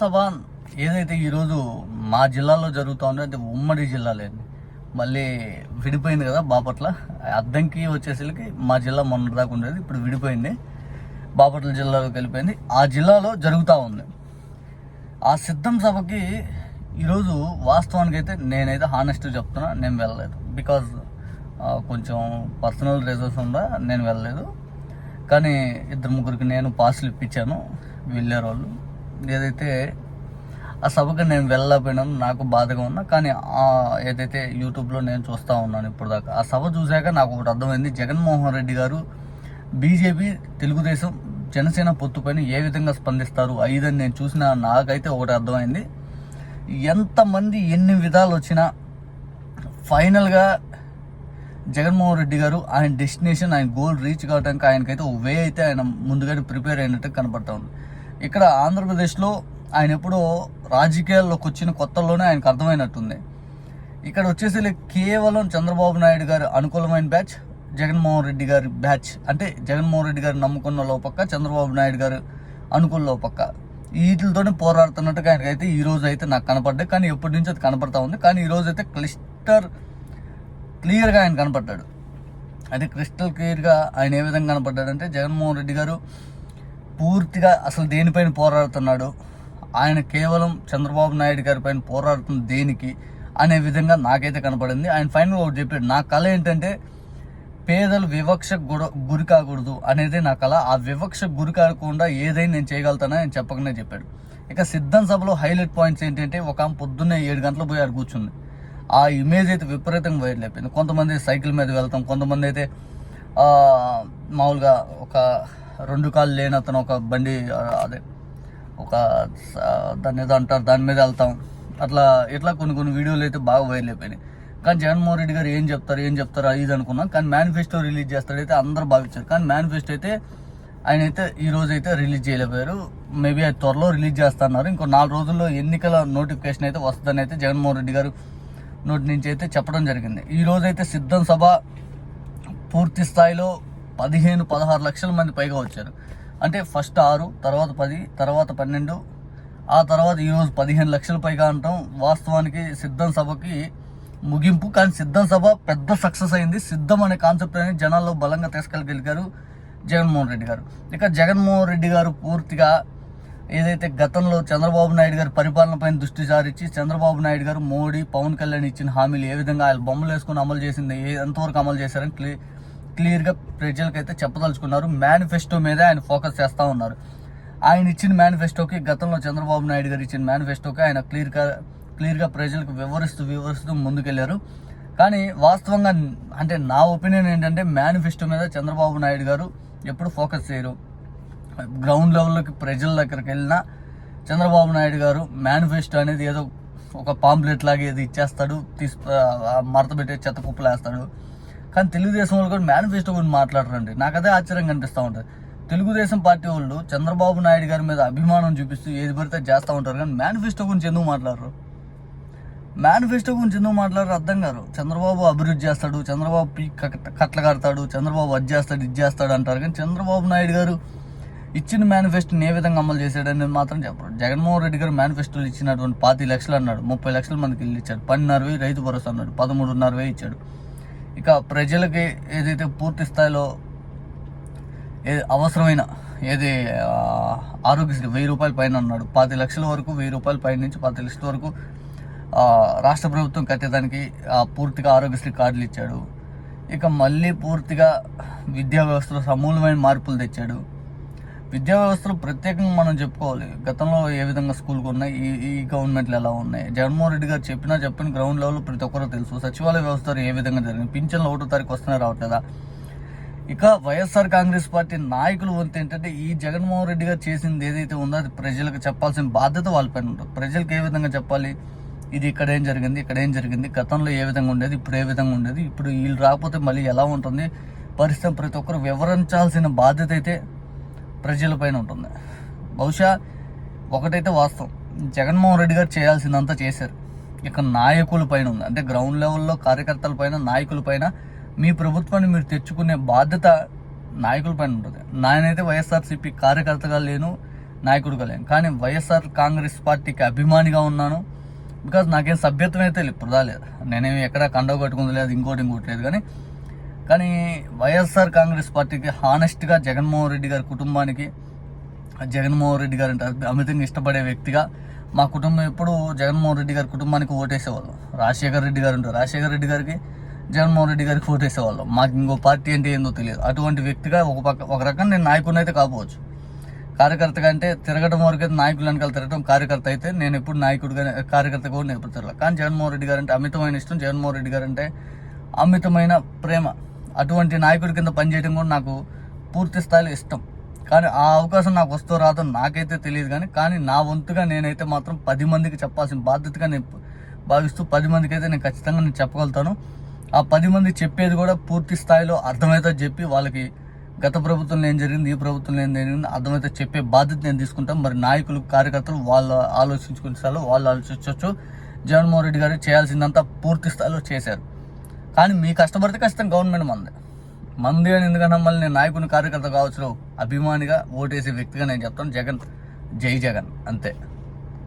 సభ ఏదైతే ఈరోజు మా జిల్లాలో జరుగుతుందో అంటే ఉమ్మడి జిల్లాలే మళ్ళీ విడిపోయింది కదా బాపట్ల. అద్దంకి వచ్చేసరికి మా జిల్లా మొన్న దాకా ఉండేది ఇప్పుడు విడిపోయింది. బాపట్ల జిల్లాలోకి వెళ్ళిపోయింది. ఆ జిల్లాలో జరుగుతూ ఉంది. ఆ సిద్ధం సభకి ఈరోజు వాస్తవానికి అయితే నేనైతే హానెస్ట్ చెప్తున్నా నేను వెళ్ళలేదు. బికాజ్ కొంచెం పర్సనల్ రీజన్స్ ఉందా నేను వెళ్ళలేదు. కానీ ఇద్దరు ముగ్గురికి నేను పాసులు ఇప్పించాను. వెళ్ళే వాళ్ళు ఏదైతే ఆ సభకు నేను వెళ్ళలేకపోయినాను నాకు బాధగా ఉన్నా కానీ ఆ ఏదైతే యూట్యూబ్లో నేను చూస్తూ ఉన్నాను ఇప్పుడు దాకా ఆ సభ చూశాక నాకు ఒకటి అర్థమైంది. జగన్మోహన్ రెడ్డి గారు బీజేపీ తెలుగుదేశం జనసేన పొత్తు పైన ఏ విధంగా స్పందిస్తారు? ఐదని నేను చూసిన నాకైతే ఒకటి అర్థమైంది. ఎంతమంది ఎన్ని విధాలు వచ్చినా ఫైనల్గా జగన్మోహన్ రెడ్డి గారు ఆయన డెస్టినేషన్ ఆయన గోల్ రీచ్ కావడానికి ఆయనకైతే ఒక వే అయితే ఆయన ముందుగానే ప్రిపేర్ అయినట్టు కనపడతా ఉంది. ఇక్కడ ఆంధ్రప్రదేశ్లో ఆయన ఎప్పుడో రాజకీయాల్లోకి వచ్చిన కొత్తలోనే ఆయనకు అర్థమైనట్టుంది. ఇక్కడ వచ్చేసి కేవలం చంద్రబాబు నాయుడు గారి అనుకూలమైన బ్యాచ్ జగన్మోహన్ రెడ్డి గారి బ్యాచ్. అంటే జగన్మోహన్ రెడ్డి గారు నమ్ముకున్న లోపక్క చంద్రబాబు నాయుడు గారు అనుకూల లోపక్క. వీటితోనే పోరాడుతున్నట్టుగా ఆయనకైతే ఈ రోజు అయితే నాకు కనపడ్డాయి. కానీ ఎప్పటి నుంచి అది కనపడతా ఉంది. కానీ ఈరోజు అయితే క్లిస్టర్ క్లియర్గా ఆయన కనపడ్డాడు. అయితే క్రిస్టల్ క్లియర్గా ఆయన ఏ విధంగా కనపడ్డాడంటే జగన్మోహన్ రెడ్డి గారు పూర్తిగా అసలు దేనిపైన పోరాడుతున్నాడు? ఆయన కేవలం చంద్రబాబు నాయుడు గారి పైన పోరాడుతున్న దేనికి అనే విధంగా నాకైతే కనపడింది. ఆయన ఫైనల్ ఒకటి చెప్పాడు నా కళ ఏంటంటే పేదలు వివక్ష గుర గురి కాకూడదు అనేది నా కళ ఆ వివక్ష గురి కాకుండా ఏదైనా నేను చేయగలుగుతానని ఆయన చెప్పకనే చెప్పాడు. ఇక సిద్ధం సభలో హైలైట్ పాయింట్స్ ఏంటంటే ఒక ఆమె పొద్దున్నే ఏడు గంటలు పోయి ఆడు కూర్చుంది. ఆ ఇమేజ్ అయితే విపరీతంగా వైరల్ అయిపోయింది. కొంతమంది సైకిల్ మీద వెళ్తాం కొంతమంది అయితే మామూలుగా ఒక రెండు కాళ్ళు లేని అతను ఒక బండి అదే ఒక దాన్ని ఏదో అంటారు దాని మీద వెళ్తాం. అట్లా ఇట్లా కొన్ని కొన్ని వీడియోలు అయితే బాగా వైరల్ అయిపోయినాయి. కానీ జగన్మోహన్ రెడ్డి గారు ఏం చెప్తారు ఏం చెప్తారు ఇది అనుకున్నాం. కానీ మేనిఫెస్టో రిలీజ్ చేస్తాడైతే అందరూ భావించారు. కానీ మేనిఫెస్టో అయితే ఆయన అయితే ఈ రోజు అయితే రిలీజ్ చేయలేకపోయారు. మేబీ అది త్వరలో రిలీజ్ చేస్తున్నారు ఇంకో నాలుగు రోజుల్లో ఎన్నికల నోటిఫికేషన్ అయితే వస్తుందని అయితే జగన్మోహన్ రెడ్డి గారు నోటి నుంచి అయితే చెప్పడం జరిగింది. ఈ రోజు అయితే సిద్ధం సభ పూర్తి స్థాయిలో పదిహేను పదహారు లక్షల మంది పైగా వచ్చారు. అంటే ఫస్ట్ ఆరు తర్వాత పది తర్వాత పన్నెండు ఆ తర్వాత ఈరోజు పదిహేను లక్షల పైగా అంటాం. వాస్తవానికి సిద్ధం సభకి ముగింపు కానీ సిద్ధం సభ పెద్ద సక్సెస్ అయింది. సిద్ధం అనే కాన్సెప్ట్ అనేది జనాల్లో బలంగా తీసుకెళ్ళగలిగారు జగన్మోహన్ రెడ్డి గారు. ఇక జగన్మోహన్ రెడ్డి గారు పూర్తిగా ఏదైతే గతంలో చంద్రబాబు నాయుడు గారి పరిపాలన పైన దృష్టి సారించి చంద్రబాబు నాయుడు గారు మోడీ పవన్ కళ్యాణ్ ఇచ్చిన హామీలు ఏ విధంగా ఆయన బొమ్మలు వేసుకుని అమలు చేసింది ఏ ఎంతవరకు అమలు చేశారని క్లియర్ క్లియర్గా ప్రజలకైతే చెప్పదలుచుకున్నారు. మేనిఫెస్టో మీద ఆయన ఫోకస్ చేస్తూ ఉన్నారు. ఆయన ఇచ్చిన మేనిఫెస్టోకి గతంలో చంద్రబాబు నాయుడు గారు ఇచ్చిన మేనిఫెస్టోకి ఆయన క్లియర్గా క్లియర్గా ప్రజలకు వివరిస్తూ వివరిస్తూ ముందుకెళ్ళారు. కానీ వాస్తవంగా అంటే నా ఒపీనియన్ ఏంటంటే మేనిఫెస్టో మీద చంద్రబాబు నాయుడు గారు ఎప్పుడు ఫోకస్ చేయరు. గ్రౌండ్ లెవెల్లోకి ప్రజల దగ్గరికి వెళ్ళినా చంద్రబాబు నాయుడు గారు మేనిఫెస్టో అనేది ఏదో ఒక పాంప్లెట్ లాగా ఏది ఇచ్చేస్తాడు తీసు మడత పెట్టే చెత్త కుప్పలు వేస్తాడు కానీ తెలుగుదేశం వాళ్ళు కూడా మేనిఫెస్టో గురించి మాట్లాడరండి. నాకు అదే ఆశ్చర్యంగా కనిపిస్తూ ఉంటుంది. తెలుగుదేశం పార్టీ వాళ్ళు చంద్రబాబు నాయుడు గారి మీద అభిమానం చూపిస్తూ ఏది పడితే చేస్తూ ఉంటారు కానీ మేనిఫెస్టో గురించి ఎందుకు మాట్లాడరు? మేనిఫెస్టో గురించి ఎందుకు మాట్లాడరు అర్థం కాదు చంద్రబాబు అభివృద్ధి చేస్తాడు చంద్రబాబు పీక్ కట్ల కడతాడు చంద్రబాబు అది చేస్తాడు ఇది చేస్తాడు అంటారు కానీ చంద్రబాబు నాయుడు గారు ఇచ్చిన మేనిఫెస్టోని ఏ విధంగా అమలు చేశాడని మాత్రం చెప్పరు జగన్మోహన్ రెడ్డి గారు మేనిఫెస్టోలు ఇచ్చినటువంటి పాతి లక్షలు అన్నాడు ముప్పై లక్షల మందికి ఇల్లు ఇచ్చాడు. పన్నెండున్నర వెయ్యి రైతు భరోసా అన్నాడు పదమూడున్నర వెయ్యి ఇచ్చాడు. ఇక ప్రజలకి ఏదైతే పూర్తి స్థాయిలో ఏది అవసరమైన ఏది ఆరోగ్యశ్రీ వెయ్యి రూపాయల పైన అన్నాడు. పది లక్షల వరకు వెయ్యి రూపాయల పైన నుంచి పది లక్షల వరకు రాష్ట్ర ప్రభుత్వం కట్టేదానికి పూర్తిగా ఆరోగ్యశ్రీ కార్డులు ఇచ్చాడు. ఇక మళ్ళీ పూర్తిగా విద్యా వ్యవస్థలో సమూలమైన మార్పులు తెచ్చాడు. విద్యా వ్యవస్థలో ప్రత్యేకంగా మనం చెప్పుకోవాలి. గతంలో ఏ విధంగా స్కూల్కి ఉన్నాయి ఈ ఈ గవర్నమెంట్లు ఎలా ఉన్నాయి? జగన్మోహన్ రెడ్డి గారు చెప్పినా చెప్పిన గ్రౌండ్ లెవెల్లో ప్రతి ఒక్కరూ తెలుసు. సచివాలయ వ్యవస్థ ఏ విధంగా జరిగింది? పింఛన్లు ఒకటో తారీఖు వస్తున్నా రావట్లేదా ఇక వైఎస్ఆర్ కాంగ్రెస్ పార్టీ నాయకులు వంతు ఏంటంటే ఈ జగన్మోహన్ రెడ్డి గారు చేసింది ఏదైతే ఉందో అది ప్రజలకు చెప్పాల్సిన బాధ్యత వాళ్ళపైన ఉంటుంది. ప్రజలకు ఏ విధంగా చెప్పాలి? ఇది ఇక్కడ ఏం జరిగింది ఇక్కడ ఏం జరిగింది? గతంలో ఏ విధంగా ఉండేది ఇప్పుడు ఏ విధంగా ఉండేది? ఇప్పుడు వీళ్ళు రాకపోతే మళ్ళీ ఎలా ఉంటుంది? పరిస్థితి ప్రతి ఒక్కరు వివరించాల్సిన బాధ్యత అయితే ప్రజలపైన ఉంటుంది. బహుశా ఒకటైతే వాస్తవం. జగన్మోహన్ రెడ్డి గారు చేయాల్సిందంతా చేశారు. ఇక నాయకుల పైన ఉంది. అంటే గ్రౌండ్ లెవెల్లో కార్యకర్తల పైన నాయకుల పైన మీ ప్రభుత్వాన్ని మీరు తెచ్చుకునే బాధ్యత నాయకుల పైన ఉంటుంది. నాయనైతే వైఎస్ఆర్సీపీ కార్యకర్తగా లేను నాయకుడిగా లేను. కానీ వైఎస్ఆర్ కాంగ్రెస్ పార్టీకి అభిమానిగా ఉన్నాను. బికాజ్ నాకేం సభ్యత్వం అయితే ఇప్పుడు రాలేదు నేనేమి ఎక్కడ కండవ కట్టుకుంది లేదు ఇంకోటి ఇంకోటి లేదు. కానీ కానీ వైఎస్ఆర్ కాంగ్రెస్ పార్టీకి హానెస్ట్గా జగన్మోహన్ రెడ్డి గారి కుటుంబానికి జగన్మోహన్ రెడ్డి గారు అంటే అమితంగా ఇష్టపడే వ్యక్తిగా మా కుటుంబం ఎప్పుడు జగన్మోహన్ రెడ్డి గారి కుటుంబానికి ఓటేసేవాళ్ళం. రాజశేఖర్ రెడ్డి గారు ఉంటారు. రాజశేఖర్ రెడ్డి గారికి జగన్మోహన్ రెడ్డి గారికి ఓటేసేవాళ్ళం. మాకు ఇంకో పార్టీ అంటే ఏందో తెలియదు. అటువంటి వ్యక్తిగా ఒక పక్క ఒక రకం నేను నాయకుడిని అయితే కాపోవచ్చు కార్యకర్తగా అంటే తిరగడం వరకు అయితే నాయకులు వెనకాల తిరగడం కార్యకర్త అయితే నేను ఎప్పుడు నాయకుడిగా కార్యకర్తగా కూడా నేను ఎప్పుడు తిరగలేదు. కానీ జగన్మోహన్ రెడ్డి గారు అంటే అమితమైన ఇష్టం. జగన్మోహన్ రెడ్డి గారు అంటే అమితమైన ప్రేమ. అటువంటి నాయకుడి కింద పనిచేయడం కూడా నాకు పూర్తి స్థాయిలో ఇష్టం. కానీ ఆ అవకాశం నాకు వస్తో రాదో నాకైతే తెలియదు కానీ కానీ నా వంతుగా నేనైతే మాత్రం పది మందికి చెప్పాల్సిన బాధ్యతగా నేను భావిస్తూ పది మందికి అయితే నేను ఖచ్చితంగా నేను చెప్పగలుగుతాను. ఆ పది మంది చెప్పేది కూడా పూర్తి స్థాయిలో అర్థమైతే చెప్పి వాళ్ళకి గత ప్రభుత్వంలో ఏం జరిగింది ఈ ప్రభుత్వంలో ఏం జరిగింది అర్థమైతే చెప్పే బాధ్యత నేను తీసుకుంటాను. మరి నాయకులు కార్యకర్తలు వాళ్ళు ఆలోచించుకునే వాళ్ళు ఆలోచించవచ్చు జగన్మోహన్ రెడ్డి గారు చేయాల్సిందంతా పూర్తి స్థాయిలో చేశారు. కానీ మీ కష్టపడితే కష్టం గవర్నమెంట్ మంది. మంది అని ఎందుకన్నా మళ్ళీ నేను నాయకుని కార్యకర్త కావచ్చు అభిమానిగా ఓటేసే వ్యక్తిగా నేను చెప్తాను. జగన్ జై జగన్. అంతే.